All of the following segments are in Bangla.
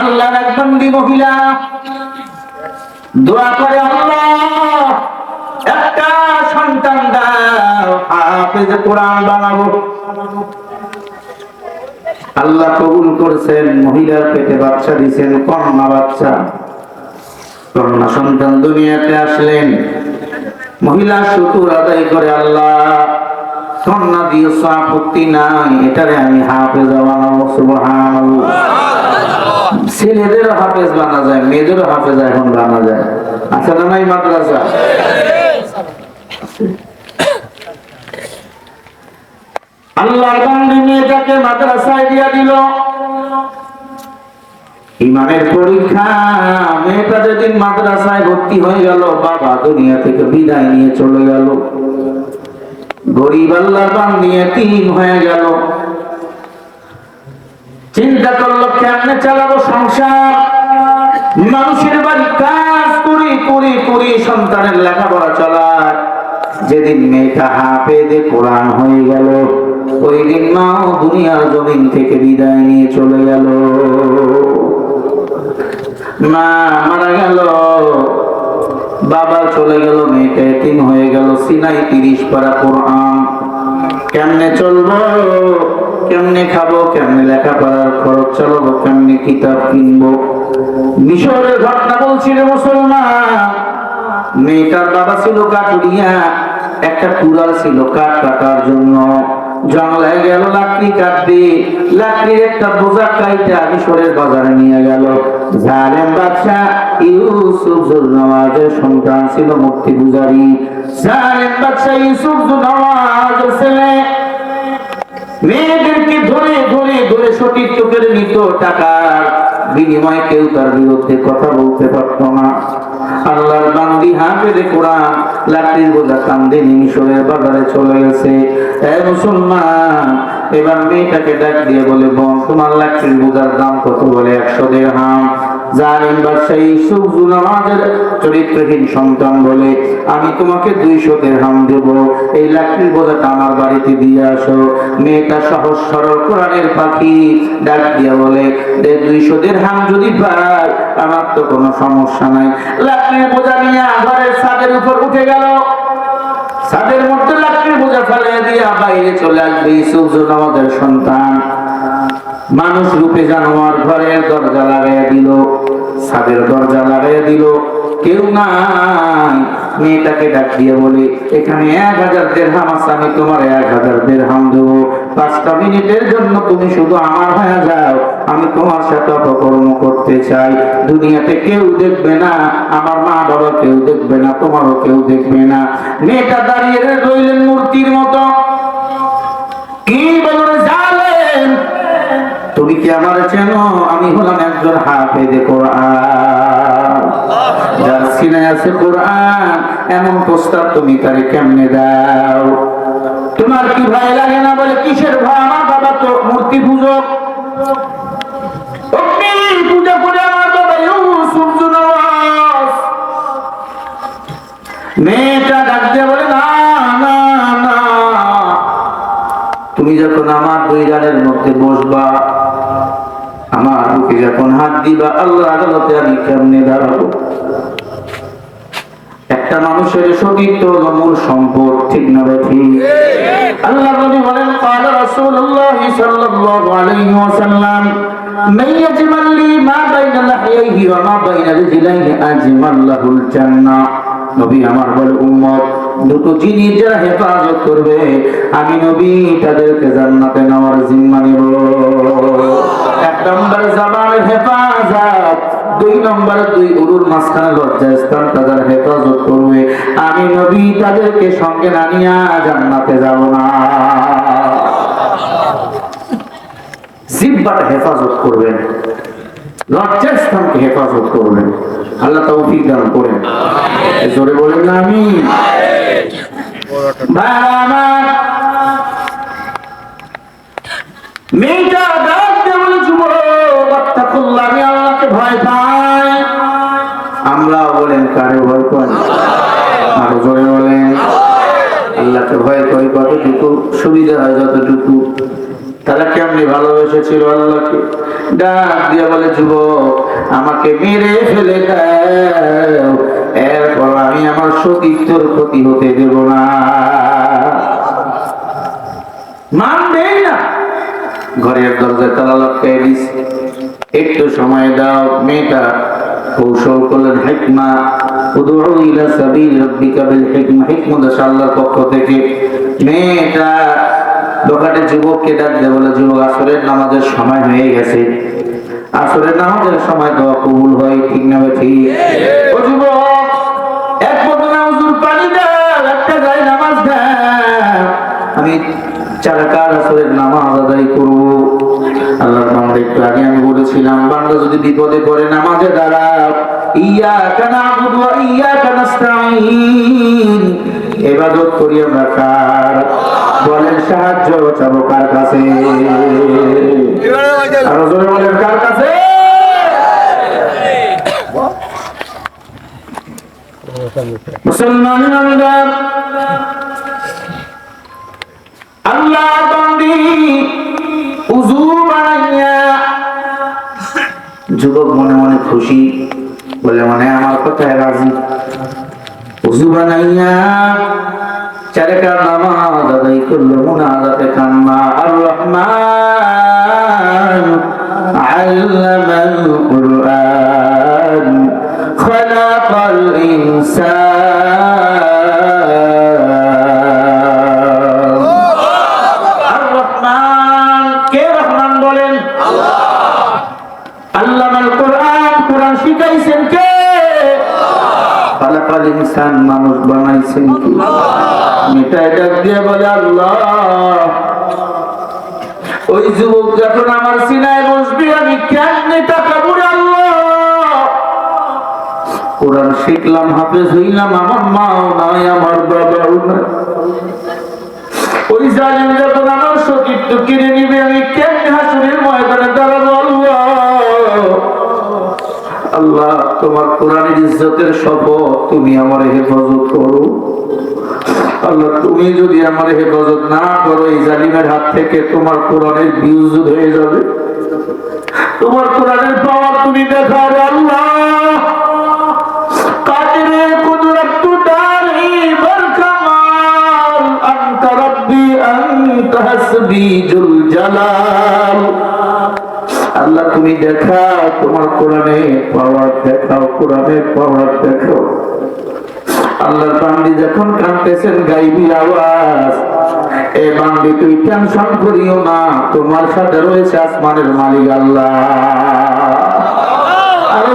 আল্লাহ এক বন্দি মহিলা। দোয়া করে আল্লাহ, একটা সন্তান দাও, হাফেজ কোরআন বানাবো। আল্লাহ কবুল করছেন, মহিলার পেটে বাচ্চা দিছেন কন্যা বাচ্চা। কন্যা সন্তান দুনিয়াতে আসলেন। মহিলা শুকুর আদায় করে আল্লাহ, কন্যা দিয়ে আপত্তি নাই, এটারে আমি হাফেজ বানাবো, সুবহানাল্লাহ। ছেলেদেরও হাফেজ বানা যায়, মেয়েদেরও হাফেজ এখন বানা যায়। আচ্ছা না নাই মাদ্রাসা? আল্লাহর বান্দি মেয়েটাকে মাদ্রাসায় দিয়া দিল। ইমানের পরীক্ষা, মেয়েটা যেদিন মাদ্রাসায় ভর্তি হয়ে গেল, বাবা দুনিয়া থেকে বিদায় নিয়ে চলে গেল। গরিব আল্লাহর বান্দি তিন হয়ে গেল। চিন্তা করল, কেমনে চালাবো সংসার? মানুষের বাড়ি কাজ করি, করে করে, সন্তানের লেখাপড়া চালায়। যেদিন মেয়েটা হাফেদে কোরআন হয়ে গেল, ওই দিন মাও দুনিয়ার জমিন থেকে বিদায় নিয়ে চলে গেল। মা মারা গেল, বাবা চলে গেল, মেয়েটা এতিম হয়ে গেল, সিনাই তিরিশ পারা কোরআন। কেমনে চলবো? কেমনে খাব, কেমনে লেখাপড়ার খরচ চালাবো, কেমনে কিতাব কিনবো? মিশরের ঘটনা বলছি রে মুসলমান, মেয়েটার বাবা ছিল কাঠুরিয়া, একটা কুড়াল ছিল কাঠ কাটার জন্য। জঙ্গলায় গেল, লাকড়ি কাটবে, লাকড়ির একটা বোঝা কাইটা মিশরের বাজারে নিয়ে গেল। বাদশা ইউসুফ জুলনামাজের সন্তান ছিল মূর্তি পূজারী জালেম বাদশা ইউসুফ ছেলে মেয়েদেরকে ধরে ধরে ধরে সঠিক চোখের নিত টাকার বিনিময়ে কেউ তার বিরুদ্ধে কথা বলতে পারত না। আল্লাহর বান্দি হাফেজে কোরআন লাকড়ির বোঝা কান্দে মিশরের বাজারে চলে গেছে। এবার মেয়েটাকে ডাক দিয়ে বলে, বোন, তোমার লাকড়ির বোঝার দাম কত বলে? একশো দেড়হাম। জালিম বাদশাহ ইউসুফ জুলামাদের চরিত্রহীন সন্তান বলে, আমি তোমাকে দুইশো দেড়হাম দেব। এই লাকড়ির বোঝাটা আমার বাড়িতে দিয়ে আসো। মেয়েটা সহজ সরল কোরআনের পাখি ডাক দিয়া বলে দুইশো দেড়হাম যদি পাই, আমার তো কোনো সমস্যা নাই। লাকড়ির বোঝা নিয়ে ঘরের ছাদের উপর উঠে গেল। ছাদের মধ্যে লাকড়ির বোঝা ফেলে দিয়া বাইরে চলে আসবে ইউসুফ জুলামাদের সন্তান। মানুষ রূপে জানোয়ার ঘরের দরজা লাগাইয়া দিল, ছাদের দরজা লাগাইয়া দিল। কেউ নাই, মেয়েটাকে ডাক দিয়ে বলে, এখানে এক হাজার দেড়হাম আছে, আমি তোমার এক হাজার দেড়হাম দেবো। পাঁচটা মিনিটের জন্য তুমি শুধু আমার হয়ে যাও, আমি তোমার সাথে অপকর্ম করতে চাই। দুনিয়াতে কেউ দেখবে না, আমার মা বাবা কেউ দেখবে না, তোমারও কেউ দেখবে না। মেয়েটা দাঁড়িয়ে রইলেন মূর্তির মতো। কি জালেন তুমি কি আমার চেনো? আমি হলাম একজন হাফেজে কোরআন। সিনায় আছে কোরআন, এমন প্রস্তাব তুমি তারে কেমনে দাও? তোমার কি ভয় লাগে না বলে কিসের ভয়? আমার বাবা তো মূর্তি পূজক। পূজা করে আমার বাবা মেয়েটা বলে, না না না। তুমি যখন আমার দুই গালের মধ্যে বসবা দিবা আল্লাহ আদালতে আমি কেমনে দাঁড়াবো একটা মানুষের সতীত্ব হলো মূল সম্পদ ঠিক না বেঠি আল্লাহ নবী বলেন قال رسول الله صلى الله عليه وسلم من يجمل لي ما بين لحييه وما بين رجليه اجمل له الجنه নবী আমার বলে, উম্মত, দুটো জিনিস যারা হেফাজত করবে, আমি নবী তাদেরকে জান্নাতে নেওয়ার জিম্মা নেব। এক নম্বর জামানের হেফাজত, দুই নম্বর দুই উরুর মাঝখানে লজ্জা স্থান তাদের হেফাজত করবে, আমি নবী তাদেরকে সঙ্গে না নিয়ে জান্নাতে যাব না। জিব্বাটা হেফাজত করবেন। লজ্জার স্থানকে হেফাজত করবেন। আল্লাহ তৌফিক দান করেন। জোরে বলেন না আমি মেয়েটা ভয় পাই। আমরাও বলেন, কারে ভয় পাই? আরও জোরে বলেন, আল্লাহকে ভয় করি কতটুকু? সুবিধা হয় যতটুকু? তারা কেমনি ভালোবেসেছিল আল্লাহকে? ডাক দিয়ে বলে, যুবক, আমাকে মেরে ফেলে এরপর আমি আমার সতীর্থর ক্ষতি হতে দেব না। মানবেই না। ঘরের দরজায় লটকাই দিছে একটু সময় দাও, মেয়েটা কৌশল করলেন হেকমা। উদুউ ইলা সাবিল রাব্বিকা বিল হিকমা। হিকমত আল্লাহর পক্ষ থেকে। মেয়েটা দোকানে যুবককে ডাক দিয়ে বলে, যুবক, আসরের নামাজের সময় হয়ে গেছে। আসরের নামাজের সময় দোয়া কবুল হয়, ঠিক না ঠিক? একটু আগে আমি বলেছিলাম যদি বিপদে নামাজে কার? বলেন সাহায্য চাবো কার কাছে? আরও জোরে বলেন কার কাছে? মুসলমান আল্লাহ বান্দি উজু বানাইয়া যুবক মনে মনে খুশি বলে মনে আমার কথায় রাজি। উজু বানাইয়া চারেকার নামাজ আদায় করল মুনাজাতে কান্না। আর রহমান হাফেজ হইলাম, আমার মাও নাই, আমার বাবাও নাই। ওই জালিম যখন আমার সতীর্থ কিনে নিবে, আমি কেমনে হাসুরের ময়দানে দাঁড়াবো আল্লাহ? তোমার কোরআনের ইজ্জতের শপথ তুমি আমার হেফাজত করো। আল্লাহ, তুমি যদি আমার হেফাজত না করো, এই জালিমের হাত থেকে তোমার কোরআনের বিউজুদ হয়ে যাবে। তোমার কোরআনের পাওয়ার তুমি দেখাও আল্লাহ। আল্লাহ, তুমি দেখা তোমার কোরআনে পাওয়ার, দেখাও কোরআনে পাওয়ার দেখো আল্লাহ বান্দি যখন কাঁদতেছেন গাইবির আওয়াজ। এ বান্দি, তুই টেনশন করিও না, তোমার সাথে রয়েছে আসমানের মালিক আল্লাহ। আরও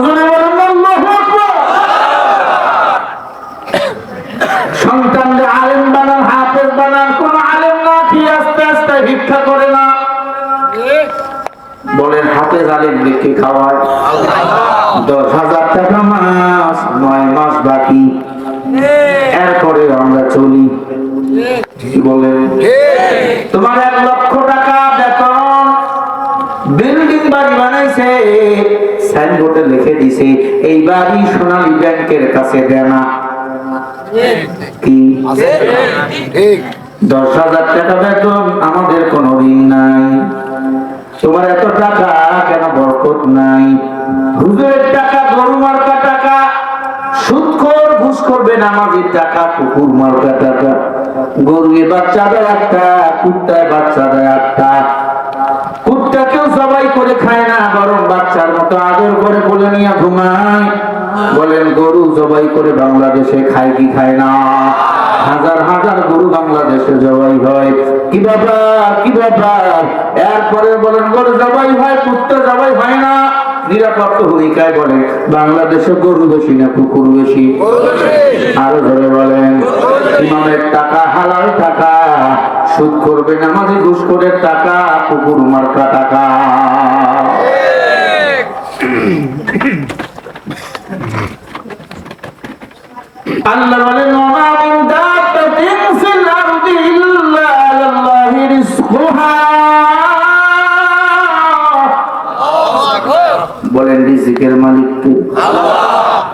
ভিক্ষা করে না। বলেন হাফেজ আলেম লিখে খাওয়ায়। দশ হাজার টাকা মাস নয় মাস বাকি। এরপরে আমরা চলি। বলেন তোমার এক লক্ষ টাকা বেতন। বিল্ডিং বাড়ি বানাইছে সাইনবোর্ডে লিখে দিছে এই বাড়ি সোনালী ব্যাংকের কাছে দেনা। কি? দশ হাজার টাকা বেতন আমাদের কোনো ঋণ নাই। তোমার এত টাকা কেন বরকত নাই? হুজুরের টাকা, গরু মার্কা টাকা সুদখোর ঘুষ করবে নামাজের টাকা, কুকুর মার্কা টাকা। গরুয়ে বাচ্চা দেয় একটা কুত্তায় বাচ্চা দেয় একটা কুত্তাকেও সবাই করে খায় না, বরং বাচ্চার মতো আদর করে বলে নিয়ে ঘুমায়। বলেন, গরু জবাই করে বাংলাদেশে খায় কি খায় না? হাজার হাজার গরু বাংলাদেশে জবাই হয়। কি ব্যাপার? কি ব্যাপার? এরপরে বলেন গরু জবাই হয় কুত্তা জবাই হয় না। নিরাপত্ত ভূমিকায় বলে বাংলাদেশে গরু বেশি না কুকুর বেশি। আরও ধরে বলেন ইমামের টাকা হালাল টাকা সুদ করবে নামাজি ঘুষ করে টাকা কুকুর মার্কা টাকা। আল্লাহ বলেন রিজিকের মালিক কে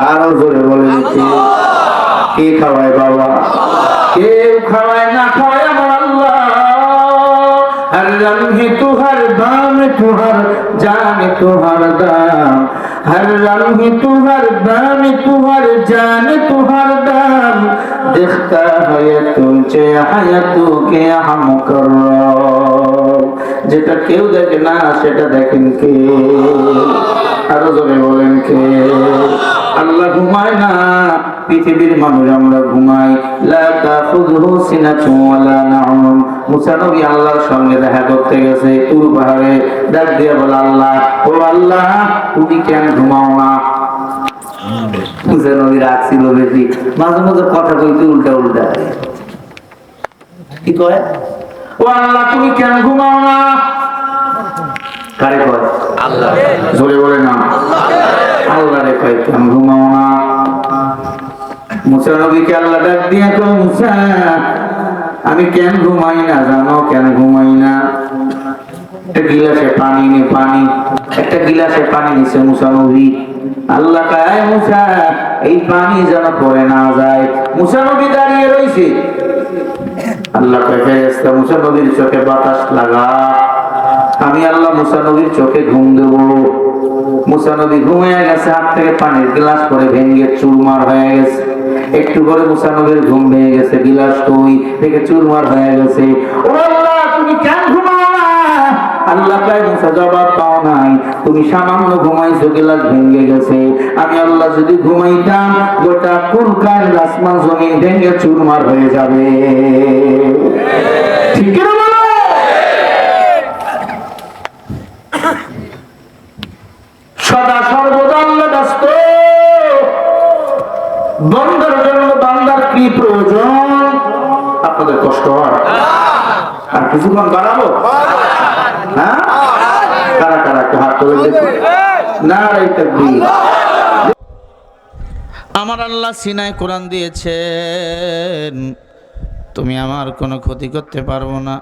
আরও জোরে বলে কে? কে খাওয়ায় বাবা? কেউ খাওয়ায় না খাওয়ায় আমার আল্লাহ। হর রমহে তুহার দাম, তুহার জান, তুহার দাম। হর রমহে তুহার দাম জান দাম। দেখতা হাম কর যেটা কেউ দেখে না, সেটা দেখেন কে? আরও জনে বলেন কে? আল্লাহ ঘুমায় না, পৃথিবীর মানুষ আমরা ঘুমাই। আল্লাহর সঙ্গে দেখা করতে গেছে পাহাড়ে আল্লাহ আল্লাহ কেন ঘুমাও রাখছিল বেশি। মাঝে মাঝে কথা কইতে উল্টা উল্টা কি কয়? ও আল্লাহ তুমি কেন ঘুমাও না? কারে কয়? আল্লাহ। জোরে বলে না। আল্লাহ রে কয় কেন ঘুমাও না? মুসা নবীকে আল্লাহ ডাক দিয়ে কয় মুসা আমি কেন ঘুমাই না? জানো কেন ঘুমাই না? একটা গিলাসে পানি নে পানি। একটা গিলাসে পানি নিছে মুসা নবী। আল্লাহ কায় মুসা এই পানি যেন পড়ে না যায়। মুসা নবী দাঁড়িয়ে রইছে। আল্লাহ কয় ফেরেশতা মুসা চোখে বাতাস লাগা। আমি আল্লাহ মুসা চোখে ঘুম দেব। মুসা ঘুমিয়ে গেছে, হাত থেকে পানির গ্লাস পরে ভেঙে চুরমার হয়ে গেছে। একটু পরে মুসা নবীর ঘুম ভেঙে গেছে গিলাস কই থেকে চুরমার হয়ে গেছে। ও আল্লাহ, তুমি কেন ঘুমাও? না আল্লাহ কয় মুসা জবাব পাও নাই। তুমি সামান্য ঘুমাইছো গিলাস ভেঙে গেছে। আমি আল্লাহ যদি ঘুমাইতাম, গোটা কুলকার আসমান জমিন ভেঙে চুরমার হয়ে যাবে। ঠিক সদা সর্বদা আল্লাহ ব্যস্ত। বন্দার জন্য বান্দার কি প্রয়োজন? আপনাদের কষ্ট হয়। আর কিছুক্ষণ বাড়াবো? আমার আল্লাহ সিনায় কোরআন দিয়েছেন। তুমি আমার কোনো ক্ষতি করতে পারব না।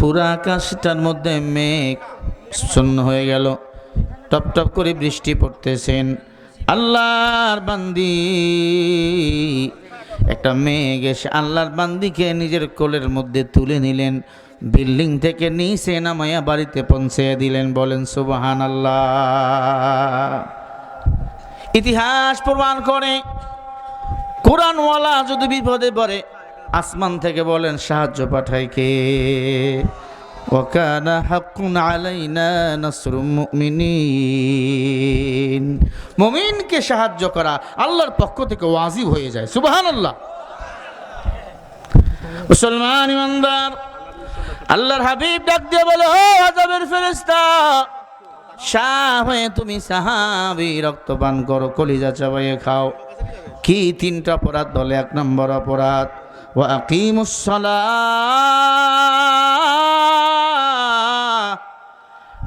পুরা আকাশটার মধ্যে মেঘ শূন্য হয়ে গেল। টপ টপ করে বৃষ্টি পড়তেছেন। আল্লাহর বান্দি। একটা মেঘ এসে আল্লাহর বান্দিকে নিজের কোলের মধ্যে তুলে নিলেন। বিল্ডিং থেকে নিচে নামাইয়া বাড়িতে পৌঁছে দিলেন, বলেন সুবাহান আল্লাহ ইতিহাস প্রমাণ করে, কোরআনওয়ালা যদি বিপদে পড়ে, আসমান থেকে বলেন, সাহায্য পাঠায় কে? মুমিনকে সাহায্য করা আল্লাহর পক্ষ থেকে ওয়াজিব হয়ে যায়, সুবহানাল্লাহ। মুসলমান ইমানদার আল্লাহর হাবিব ডাক দিয়ে বলে আজাবের ফেরেশতা, শাহ তুমি সাহাবি রক্তপান করো, কলিজা চাবাইয়ে খাও। কি তিনটা অপরাধ? দলে এক নম্বর অপরাধ ও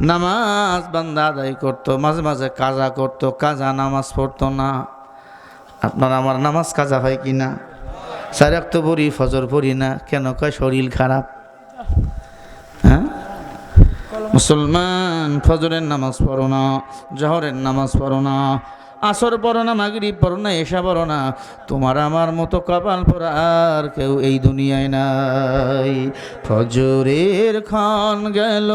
নামাজ বান্দা আদায় করতো, মাঝে মাঝে কাজা করতো, কাজা নামাজ পড়তো না। আপনার আমার নামাজ কাজা হয় কি না সারে তো পড়ি ফজর পড়ি না, কেন কয় শরীর খারাপ হ্যাঁ মুসলমান, ফজরের নামাজ পড়ো না, জহরের নামাজ পড়ো না, আসর পড়ো না, মাগরিব পড়ো না এসা পড়ো না, তোমার আমার মতো কপাল পরা আর কেউ এই দুনিয়ায় নাই। ফজরের ক্ষণ গেল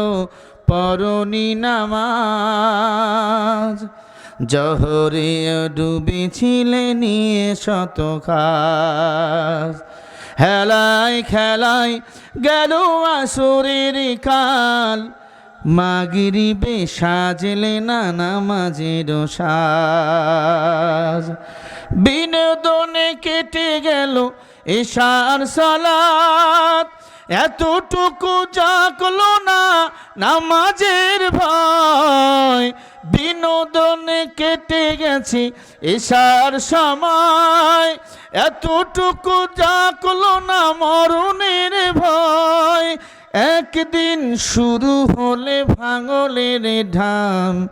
পরনি নামাজ, জহরে ডুবেছিলে নিয়ে শত কাজ হেলায় খেলায় গেল আসরের কাল মাগিরিবে সাজলে না নামাজের সাজ। বিনোদনে কেটে গেল এশার সালাত। এতটুকু জাগলো না নামাজের ভয়। বিনোদনে কেটে গেছে এশার সময়। এতটুকু জাগলো না মরণের ভয়। একদিন শুরু হলে ভাঙলের ঢাম,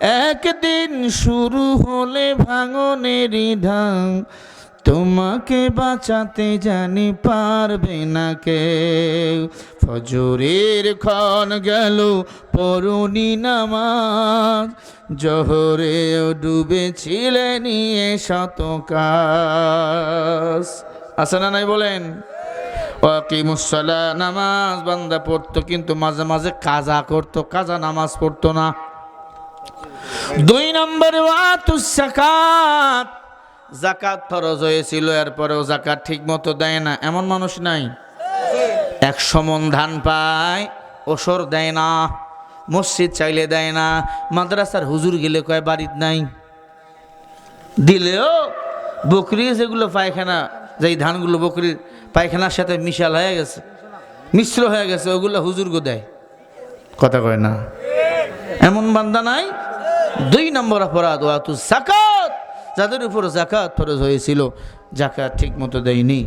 একদিন শুরু হলে ভাঙনের ঢাম। তোমাকে বাঁচাতে জানি পারবে না কেউ। ফজরের ক্ষণ গেল, পরনি নামাজ। জহরে ডুবেছিলে নিয়ে শত কাজ। আছে না নাই বলেন? ওয়াকিমুসসালা নামাজ বান্দা পড়তো, কিন্তু মাঝে মাঝে কাজা করতো, কাজা নামাজ পড়তো না। দুই নম্বরে ওয়াতুস জাকাত ফরজ হয়েছিল, এরপরেও জাকাত ঠিক মতো দেয় না। এমন মানুষ নাই। এক সমন ধান পায় ওসর দেয় না, মসজিদ চাইলে দেয় না, মাদ্রাসার হুজুর গেলে কয় বাড়িত নাই। দিলেও বকরি যেগুলো পায়খানা, যেই ধানগুলো বকরির পায়খানার সাথে মিশাল হয়ে গেছে। মিশ্র হয়ে গেছে ওগুলো হুজুরগো দেয়। কথা কয় না। এমন বান্দা নাই দুই নম্বর অপরাধ ওয়াতু জাকাত যাদের উপর জাকাত ফরজ হয়েছিল জাকাত ঠিক মতো দেয়নি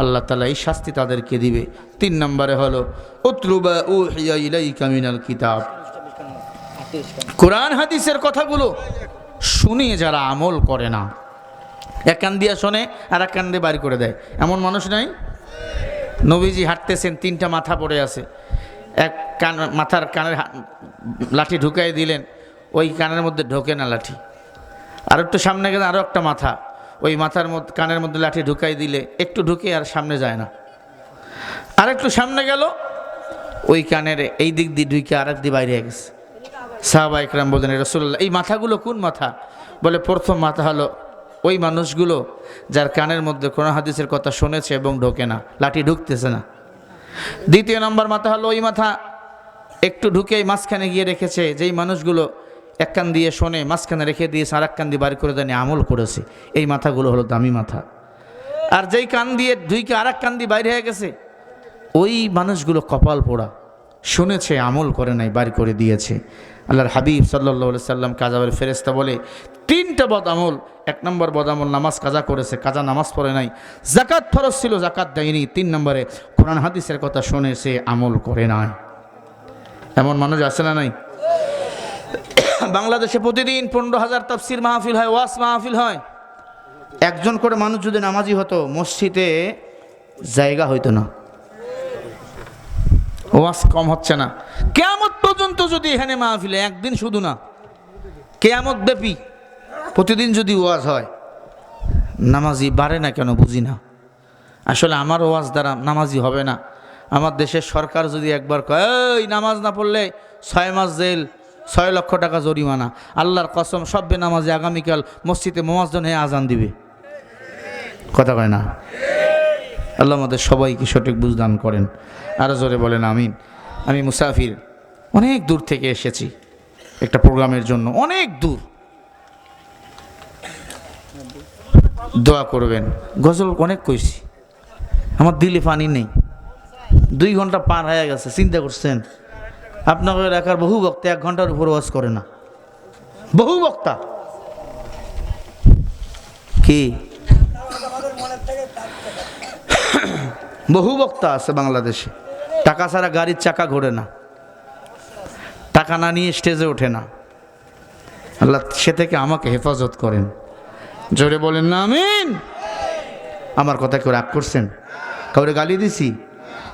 আল্লাহ তালা এই শাস্তি তাদেরকে দিবে। তিন নম্বরে হলো উতলুবা উহিয়া ইলাইকা মিনাল কিতাব। কোরআন হাদিসের কথাগুলো শুনিয়ে যারা আমল করে না এক কান দিয়ে শোনে, আর এক কান দিয়ে বাড়ি করে দেয়। এমন মানুষ নাই? নবীজি হাঁটতেছেন, তিনটা মাথা পড়ে আছে। এক কান, মাথার কানের লাঠি ঢুকাই দিলেন, ওই কানের মধ্যে ঢোকে না লাঠি। আর একটু সামনে গেলে আরও একটা মাথা, ওই মাথার মধ্যে, কানের মধ্যে লাঠি ঢুকাই দিলে একটু ঢুকে আর সামনে যায় না। আর একটু সামনে গেল, ওই কানের এই দিক দিয়ে ঢুকে আর এক দিয়ে বাইরে গেছে। সাহাবা ইকরাম বলেন রসুল্লাহ এই মাথাগুলো কোন মাথা? বলে, প্রথম মাথা হলো ওই মানুষগুলো যার কানের মধ্যে কোন হাদিসের কথা শুনেছে এবং ঢোকে না, লাঠি ঢুকতেছে না। দ্বিতীয় নম্বর মাথা হলো ওই মাথা, একটু ঢুকে এই মাঝখানে গিয়ে রেখেছে, যেই মানুষগুলো এক কান দিয়ে শোনে, মাঝখানে রেখে দিয়েছে আর এক কান দিয়ে বাড়ি করে দেয়নি আমল করেছে। এই মাথাগুলো হলো দামি মাথা। আর যেই কান দিয়ে দুইকে আর এক কান দিয়ে বাইরে হয়ে গেছে, ওই মানুষগুলো কপাল পোড়া, শুনেছে, আমল করে নাই বাড়ি করে দিয়েছে। আল্লাহর হাবিব সাল্লা সাল্লাম কাজাবের ফেরেস্তা বলে, তিনটা বদ আমল এক নম্বর বদ আমল নামাজ কাজা করেছে, কাজা নামাজ পড়ে নাই জাকাত ফরজ ছিল জাকাত দেয়নি, তিন নম্বরে কোরআন হাদিসের কথা শুনেছে আমল করে নাই। এমন মানুষ আছে না নাই? বাংলাদেশে প্রতিদিন পনেরো হাজার তফসির মাহফিল হয় ওয়াস মাহফিল হয়। একজন করে মানুষ যদি নামাজি হতো, মসজিদে জায়গা হইতো না। ওয়াজ কম হচ্ছে না। কেয়ামত পর্যন্ত যদি এখানে মাহফিলে, একদিন শুধু না, কেয়ামত ব্যাপী প্রতিদিন যদি ওয়াজ হয়, নামাজি বাড়ে না কেন বুঝি না? আসলে আমার ওয়াজ দ্বারা নামাজি হবে না। আমার দেশের সরকার যদি একবার কয়, এই, নামাজ না পড়লে ছয় মাস জেল, ছয় লক্ষ টাকা জরিমানা। আল্লাহর কসম, সব্বে নামাজি আগামীকাল মসজিদে মোয়াজজন হয়ে আজান দিবে। কথা কয় না? আল্লাহ আমাদের সবাইকে সঠিক বুঝদান করেন। আরও জোরে বলেন আমিন। আমি মুসাফির, অনেক দূর থেকে এসেছি একটা প্রোগ্রামের জন্য, অনেক দূর। দোয়া করবেন, গজল অনেক কইছি। আমার দিলে পানি নেই। দুই ঘণ্টা পার হয়ে গেছে, চিন্তা করছেন? আপনাকে এলাকার বহু বক্তা এক ঘণ্টার উপর ওয়াজ করে না। বহু বক্তা। কি? বহু বক্তা আছে বাংলাদেশে। টাকা ছাড়া গাড়ির চাকা ঘোরে না। টাকা না নিয়ে স্টেজে ওঠে না। আল্লাহ সে থেকে আমাকে হেফাজত করেন। জোরে বলেন না, আমিন। আমার কথা কেউ রাগ করছেন? কাউরে গালি দিছি?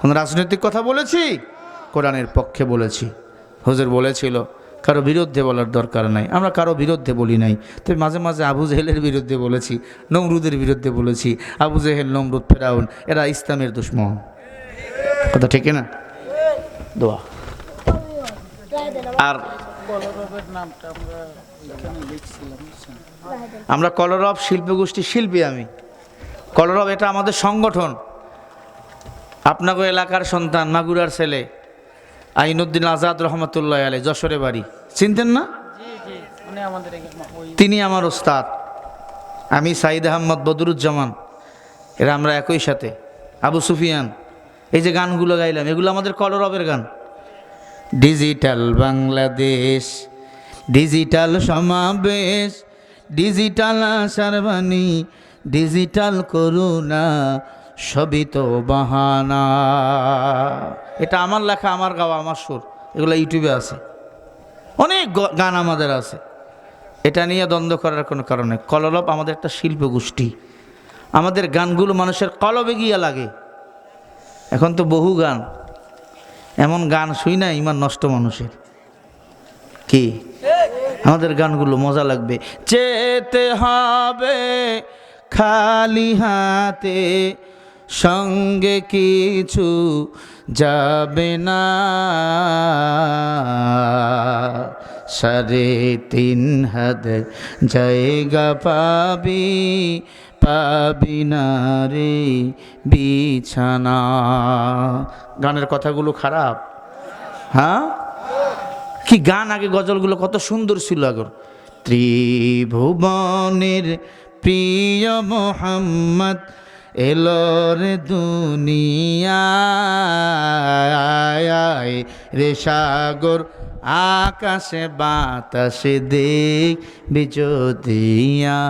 কোনো রাজনৈতিক কথা বলেছি? কোরআনের পক্ষে বলেছি। হুজুর বলেছিল কারও বিরুদ্ধে বলার দরকার নাই। আমরা কারও বিরুদ্ধে বলি নাই। তবে মাঝে মাঝে আবু জেহেলের বিরুদ্ধে বলেছি, নমরুদের বিরুদ্ধে বলেছি, আবু জেহেল, নমরুদ, ফেরাউন, এরা ইসলামের দুশ্মন। কথা ঠিক না? দোয়া। আর আমরা কলরব শিল্পী গোষ্ঠীর শিল্পী আমি। কলরব এটা আমাদের সংগঠন। আপনাকে এলাকার সন্তান, মাগুরার ছেলে আইনুদ্দিন আজাদ রহমতুল্লাহ আলী যশোরে বাড়ি। চিনতেন না? তিনি আমার ওস্তাদ। আমি সাইদ আহমদ বদরুজ্জামান। এরা আমরা একই সাথে। আবু সুফিয়ান। এই যে গানগুলো গাইলাম, এগুলো আমাদের কলরবের গান। ডিজিটাল বাংলাদেশ, ডিজিটাল সমাবেশ, ডিজিটাল আশার বাণী, ডিজিটাল করুণা সবই তো বাহানা। এটা আমার লেখা, আমার গাওয়া, আমার সুর, এগুলো ইউটিউবে আছে। অনেক গান আমাদের আছে। এটা নিয়ে দ্বন্দ্ব করার কোনো কারণে কলরব আমাদের একটা শিল্প গোষ্ঠী আমাদের গানগুলো মানুষের কলবে গিয়া লাগে। এখন তো বহু গান। এমন গান শুই না, ইমান নষ্ট মানুষের। কি? আমাদের গানগুলো মজা লাগবে। চেতে হবে খালি হাতে সঙ্গে কিছু যাবে না। সাড়ে তিন হাত জায়গা পাবি পাবি না রে বিছানা। গানের কথাগুলো খারাপ। হ্যাঁ? কি গান আগে, গজলগুলো কত সুন্দর ছিল আগর। ত্রিভুবনের প্রিয় মোহাম্মদ এলোর দুনিয়ায় রে সাগর আকাশে বাতাসে দেখ বিজদিয়া